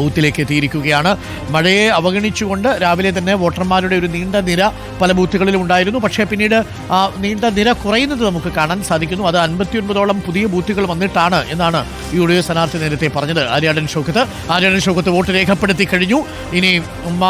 ബൂത്തിലേക്ക് എത്തിയിരിക്കുകയാണ്. മഴയെ അവഗണിച്ചുകൊണ്ട് രാവിലെ തന്നെ വോട്ടർമാരുടെ ഒരു നീണ്ട നിര പല ബൂത്തുകളിലും ഉണ്ടായിരുന്നു. പക്ഷേ പിന്നീട് ആ നീണ്ട നിര കുറയുന്നത് നമുക്ക് കാണാൻ സാധിക്കുന്നു. അത് അൻപത്തിയൊൻപതോളം പുതിയ ബൂത്തുകൾ വന്നിട്ടാണ് എന്നാണ് യു ഡി എഫ് സ്ഥാനാർത്ഥി നേരത്തെ പറഞ്ഞത്. ആര്യാടൻ ഷോക്കത്ത് ആര്യാടൻ ഷോക്കത്ത് വോട്ട് രേഖപ്പെടുത്തി കഴിഞ്ഞു. ഇനി ഉമ്മ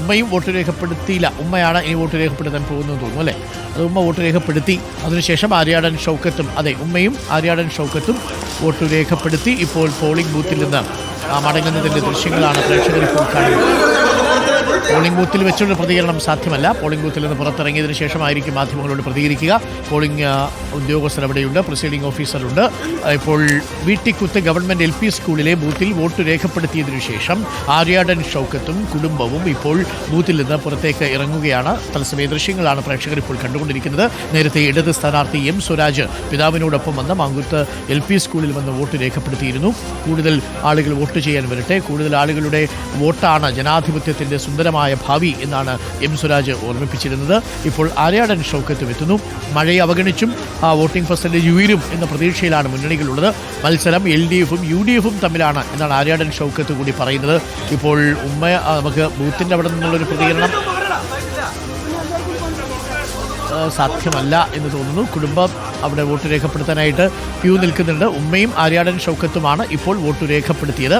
ഉമ്മയും വോട്ട് രേഖപ്പെടുത്തിയില്ല. ഉമ്മയാണ് ഇനി വോട്ട് രേഖപ്പെടുത്താൻ പോകുന്നത് തോന്നുന്നു അല്ലേ? അത് ഉമ്മ വോട്ട് രേഖപ്പെടുത്തി. അതിനുശേഷം ആര്യാടൻ ഷൗക്കത്തും അതെ ഉമ്മയും ആര്യാടൻ ഷൗക്കത്തും വോട്ട് രേഖപ്പെടുത്തി ഇപ്പോൾ പോളിംഗ് ബൂത്തിൽ നിന്ന് ആ, മടങ്ങുന്നതിന്റെ ദൃശ്യങ്ങളാണ് പ്രേക്ഷകരിപ്പോൾ കാണുന്നത്. പോളിംഗ് ബൂത്തിൽ വെച്ചുള്ള പ്രതികരണം സാധ്യമല്ല. പോളിംഗ് ബൂത്തിൽ നിന്ന് പുറത്തിറങ്ങിയതിനു ശേഷമായിരിക്കും മാധ്യമങ്ങളോട് പ്രതികരിക്കുക. പോളിംഗ് ഉദ്യോഗസ്ഥർ അവിടെയുണ്ട് പ്രിസൈഡിംഗ് ഓഫീസറുണ്ട്. ഇപ്പോൾ വീട്ടിക്കുത്ത് ഗവൺമെന്റ് എൽ പി സ്കൂളിലെ ബൂത്തിൽ വോട്ട് രേഖപ്പെടുത്തിയതിനു ശേഷം ആര്യാടൻ ഷൗക്കത്തും കുടുംബവും ഇപ്പോൾ ബൂത്തിൽ നിന്ന് പുറത്തേക്ക് ഇറങ്ങുകയാണ്. തത്സമയ ദൃശ്യങ്ങളാണ് പ്രേക്ഷകർ ഇപ്പോൾ കണ്ടുകൊണ്ടിരിക്കുന്നത്. നേരത്തെ ഇടത് സ്ഥാനാർത്ഥി എം സ്വരാജ് പിതാവിനോടൊപ്പം വന്ന് മാങ്കുത്ത് എൽ പി സ്കൂളിൽ വന്ന് വോട്ട് രേഖപ്പെടുത്തിയിരുന്നു. കൂടുതൽ ആളുകൾ വോട്ട് ചെയ്യാൻ വരട്ടെ. കൂടുതൽ ആളുകളുടെ വോട്ടാണ് ജനാധിപത്യത്തിന്റെ സുന്ദരമായ ഭാവി എന്നാണ് എം സുരാജ് ഓർമ്മിപ്പിച്ചിരുന്നത്. ഇപ്പോൾ ആര്യാടൻ ഷൗക്കത്തും എത്തുന്നു. മഴയെ അവഗണിച്ചും ആ വോട്ടിംഗ് പെർസെന്റേജ് ഉയരും എന്ന പ്രതീക്ഷയിലാണ് മുന്നണികളുള്ളത്. മത്സരം എൽ ഡി എഫും യു ഡി എഫും തമ്മിലാണ് എന്നാണ് ആര്യാടൻ ഷൗക്കത്ത് കൂടി പറയുന്നത്. ഇപ്പോൾ ഉമ്മ നമുക്ക് ബൂത്തിന്റെ അവിടെ നിന്നുള്ളൊരു പ്രതികരണം. സാധ്യമല്ല എന്ന് തോന്നുന്നു. കുടുംബം അവിടെ വോട്ട് രേഖപ്പെടുത്താനായിട്ട് ക്യൂ നിൽക്കുന്നുണ്ട്. ഉമ്മയും ആര്യാടൻ ഷൗക്കത്തുമാണ് ഇപ്പോൾ വോട്ട് രേഖപ്പെടുത്തിയത്.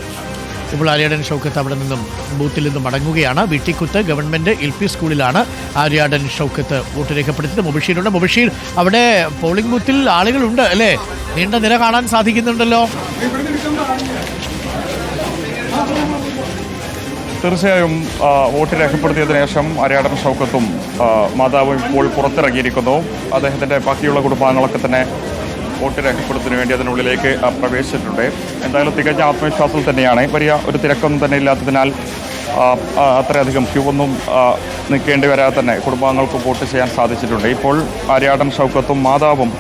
ഇപ്പോൾ ആര്യാടൻ ഷൗക്കത്ത് അവിടെ നിന്നും ബൂത്തിൽ നിന്നും മടങ്ങുകയാണ്. വീട്ടിക്കുത്ത് ഗവൺമെന്റ് എൽ പി സ്കൂളിലാണ് ആര്യാടൻ ഷൗക്കത്ത് വോട്ട് രേഖപ്പെടുത്തിയത്. മുബഷീറുണ്ട് മുബഷീർ അവിടെ പോളിംഗ് ബൂത്തിൽ ആളുകളുണ്ട് അല്ലേ? നീണ്ട നിര കാണാൻ സാധിക്കുന്നുണ്ടല്ലോ. തീർച്ചയായും വോട്ട് രേഖപ്പെടുത്തിയതിനു ശേഷം അരിയാടൻ ഷൗക്കത്തും മാതാവും ഇപ്പോൾ പുറത്തിറങ്ങിയിരിക്കുന്നു. അദ്ദേഹത്തിന്റെ ബാക്കിയുള്ള കുടുംബാംഗങ്ങളൊക്കെ തന്നെ വോട്ട് രേഖപ്പെടുത്തുന്നതിന് വേണ്ടി അതിനുള്ളിലേക്ക് പ്രവേശിച്ചിട്ടുണ്ട്. എന്തായാലും തികഞ്ഞ ആത്മവിശ്വാസത്തിൽ തന്നെയാണ്. വലിയ ഒരു തിരക്കൊന്നും തന്നെ ഇല്ലാത്തതിനാൽ അത്രയധികം ക്യൂ ഒന്നും നിൽക്കേണ്ടി വരാതെ തന്നെ കുടുംബാംഗങ്ങൾക്ക് വോട്ട് ചെയ്യാൻ സാധിച്ചിട്ടുണ്ട്. ഇപ്പോൾ ആര്യാടൻ ഷൗക്കത്തും മാതാവും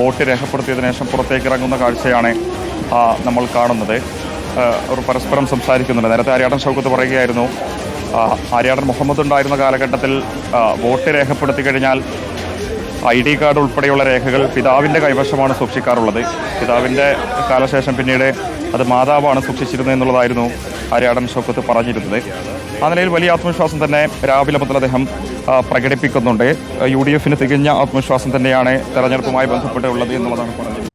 വോട്ട് രേഖപ്പെടുത്തിയതിനു ശേഷം പുറത്തേക്ക് ഇറങ്ങുന്ന കാഴ്ചയാണ് നമ്മൾ കാണുന്നത്. അവർ പരസ്പരം സംസാരിക്കുന്നുണ്ട്. നേരത്തെ ആര്യാടൻ ഷൗക്കത്ത് പറയുകയായിരുന്നു ആര്യാടൻ മുഹമ്മദ് ഉണ്ടായിരുന്ന കാലഘട്ടത്തിൽ വോട്ട് രേഖപ്പെടുത്തി കഴിഞ്ഞാൽ ഐ ഡി കാർഡ് ഉൾപ്പെടെയുള്ള രേഖകൾ പിതാവിന്റെ കൈവശമാണ് സൂക്ഷിക്കാറുള്ളത്. പിതാവിന്റെ കാലശേഷം പിന്നീട് അത് മാതാവാണ് സൂക്ഷിച്ചിരുന്നത് എന്നുള്ളതായിരുന്നു ആര്യാടൻ ഷൗക്കത്ത് പറഞ്ഞിരുന്നത്. ആ നിലയിൽ വലിയ ആത്മവിശ്വാസം തന്നെ രാവിലെ മുതൽ അദ്ദേഹം പ്രകടിപ്പിക്കുന്നുണ്ട്. യു ഡി എഫിന് തികഞ്ഞ ആത്മവിശ്വാസം തന്നെയാണ് തെരഞ്ഞെടുപ്പുമായി ബന്ധപ്പെട്ടുള്ളത് എന്നുള്ളതാണ് പറഞ്ഞത്.